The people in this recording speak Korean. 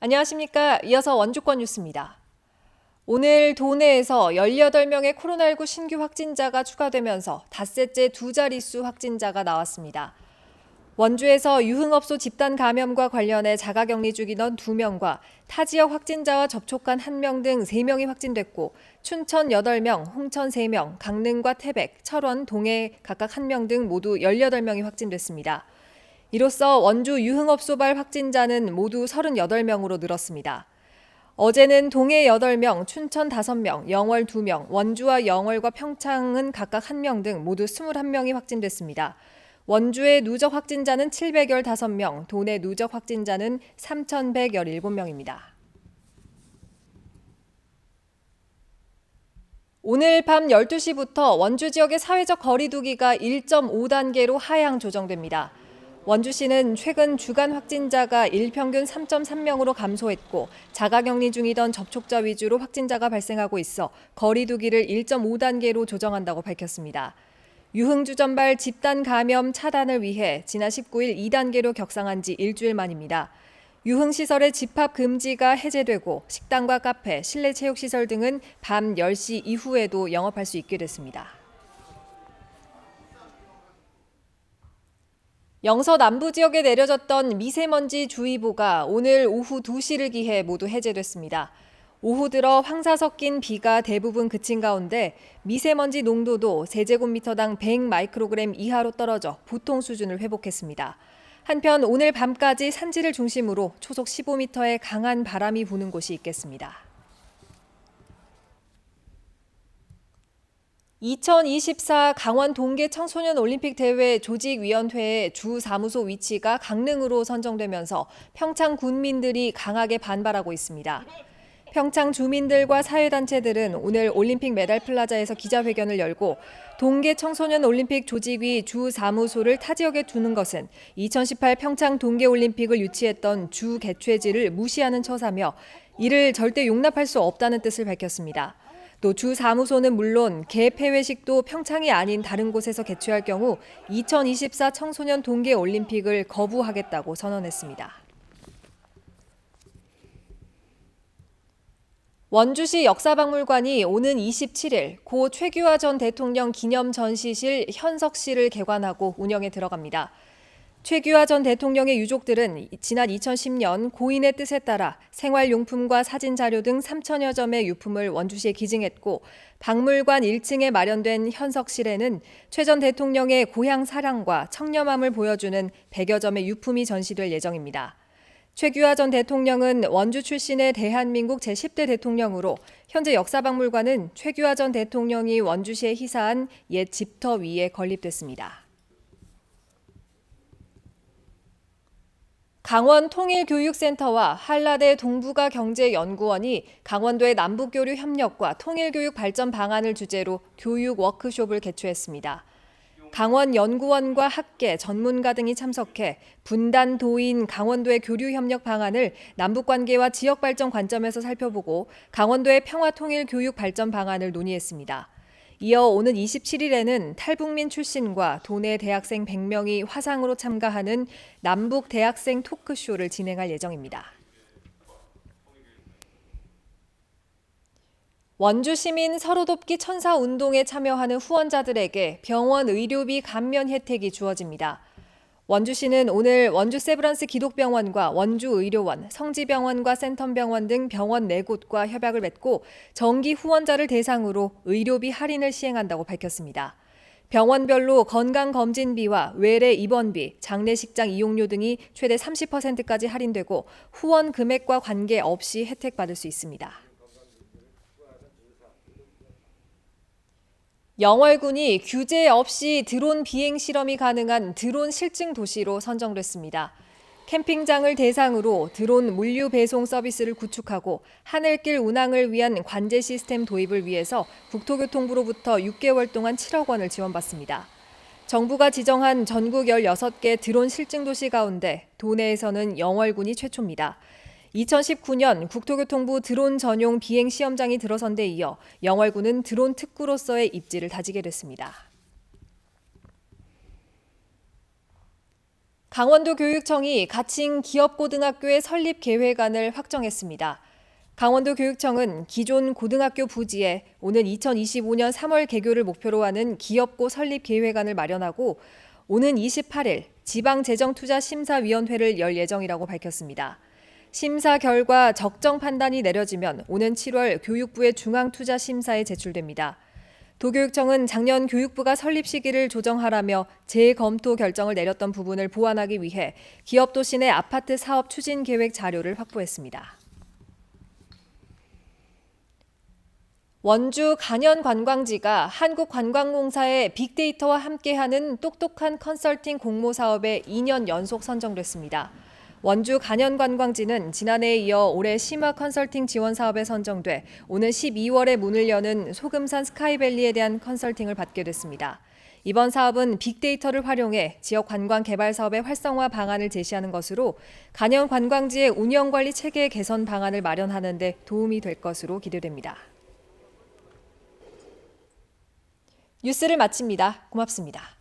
안녕하십니까. 이어서 원주권 뉴스입니다. 오늘 도내에서 18명의 코로나19 신규 확진자가 추가되면서 닷새째 두 자릿수 확진자가 나왔습니다. 원주에서 유흥업소 집단 감염과 관련해 자가격리 중이던 2명과 타 지역 확진자와 접촉한 1명 등 3명이 확진됐고 춘천 8명, 홍천 3명, 강릉과 태백, 철원, 동해 각각 1명 등 모두 18명이 확진됐습니다. 이로써 원주 유흥업소발 확진자는 모두 38명으로 늘었습니다. 어제는 동해 8명, 춘천 5명, 영월 2명, 원주와 영월과 평창은 각각 1명 등 모두 21명이 확진됐습니다. 원주의 누적 확진자는 715명, 도내 누적 확진자는 3,117명입니다. 오늘 밤 12시부터 원주 지역의 사회적 거리두기가 1.5단계로 하향 조정됩니다. 원주시는 최근 주간 확진자가 일평균 3.3명으로 감소했고 자가격리 중이던 접촉자 위주로 확진자가 발생하고 있어 거리두기를 1.5단계로 조정한다고 밝혔습니다. 유흥주점발 집단 감염 차단을 위해 지난 19일 2단계로 격상한 지 일주일 만입니다. 유흥시설의 집합 금지가 해제되고 식당과 카페, 실내 체육시설 등은 밤 10시 이후에도 영업할 수 있게 됐습니다. 영서 남부 지역에 내려졌던 미세먼지 주의보가 오늘 오후 2시를 기해 모두 해제됐습니다. 오후 들어 황사 섞인 비가 대부분 그친 가운데 미세먼지 농도도 세제곱미터당 100 마이크로그램 이하로 떨어져 보통 수준을 회복했습니다. 한편 오늘 밤까지 산지를 중심으로 초속 15m의 강한 바람이 부는 곳이 있겠습니다. 2024 강원 동계 청소년 올림픽 대회 조직위원회의 주 사무소 위치가 강릉으로 선정되면서 평창 군민들이 강하게 반발하고 있습니다. 평창 주민들과 사회단체들은 오늘 올림픽 메달 플라자에서 기자회견을 열고 동계 청소년 올림픽 조직위 주 사무소를 타 지역에 두는 것은 2018 평창 동계 올림픽을 유치했던 주 개최지를 무시하는 처사며 이를 절대 용납할 수 없다는 뜻을 밝혔습니다. 또 주 사무소는 물론 개폐회식도 평창이 아닌 다른 곳에서 개최할 경우 2024 청소년 동계 올림픽을 거부하겠다고 선언했습니다. 원주시 역사박물관이 오는 27일 고 최규하 전 대통령 기념 전시실 현석실을 개관하고 운영에 들어갑니다. 최규하 전 대통령의 유족들은 지난 2010년 고인의 뜻에 따라 생활용품과 사진 자료 등 3천여 점의 유품을 원주시에 기증했고 박물관 1층에 마련된 현석실에는 최 전 대통령의 고향 사랑과 청렴함을 보여주는 100여 점의 유품이 전시될 예정입니다. 최규하 전 대통령은 원주 출신의 대한민국 제10대 대통령으로 현재 역사박물관은 최규하 전 대통령이 원주시에 희사한 옛 집터 위에 건립됐습니다. 강원 통일교육센터와 한라대 동북아 경제연구원이 강원도의 남북교류 협력과 통일교육 발전 방안을 주제로 교육 워크숍을 개최했습니다. 강원 연구원과 학계, 전문가 등이 참석해 분단 도인 강원도의 교류 협력 방안을 남북 관계와 지역 발전 관점에서 살펴보고 강원도의 평화 통일 교육 발전 방안을 논의했습니다. 이어 오는 27일에는 탈북민 출신과 도내 대학생 100명이 화상으로 참가하는 남북 대학생 토크쇼를 진행할 예정입니다. 원주 시민 서로 돕기 천사 운동에 참여하는 후원자들에게 병원 의료비 감면 혜택이 주어집니다. 원주시는 오늘 원주 세브란스 기독병원과 원주의료원, 성지병원과 센텀병원 등 병원 네 곳과 협약을 맺고 정기 후원자를 대상으로 의료비 할인을 시행한다고 밝혔습니다. 병원별로 건강검진비와 외래 입원비, 장례식장 이용료 등이 최대 30%까지 할인되고 후원 금액과 관계없이 혜택받을 수 있습니다. 영월군이 규제 없이 드론 비행 실험이 가능한 드론 실증 도시로 선정됐습니다. 캠핑장을 대상으로 드론 물류 배송 서비스를 구축하고 하늘길 운항을 위한 관제 시스템 도입을 위해서 국토교통부로부터 6개월 동안 7억 원을 지원받습니다. 정부가 지정한 전국 16개 드론 실증 도시 가운데 도내에서는 영월군이 최초입니다. 2019년 국토교통부 드론 전용 비행 시험장이 들어선 데 이어 영월군은 드론 특구로서의 입지를 다지게 됐습니다. 강원도 교육청이 가칭 기업고등학교의 설립 계획안을 확정했습니다. 강원도 교육청은 기존 고등학교 부지에 오는 2025년 3월 개교를 목표로 하는 기업고 설립 계획안을 마련하고 오는 28일 지방재정투자심사위원회를 열 예정이라고 밝혔습니다. 심사 결과 적정 판단이 내려지면 오는 7월 교육부의 중앙투자 심사에 제출됩니다. 도교육청은 작년 교육부가 설립 시기를 조정하라며 재검토 결정을 내렸던 부분을 보완하기 위해 기업도시 내 아파트 사업 추진 계획 자료를 확보했습니다. 원주 간현 관광지가 한국관광공사의 빅데이터와 함께하는 똑똑한 컨설팅 공모 사업에 2년 연속 선정됐습니다. 원주 간현관광지는 지난해에 이어 올해 심화 컨설팅 지원 사업에 선정돼 오는 12월에 문을 여는 소금산 스카이밸리에 대한 컨설팅을 받게 됐습니다. 이번 사업은 빅데이터를 활용해 지역 관광 개발 사업의 활성화 방안을 제시하는 것으로 간현 관광지의 운영 관리 체계 개선 방안을 마련하는 데 도움이 될 것으로 기대됩니다. 뉴스를 마칩니다. 고맙습니다.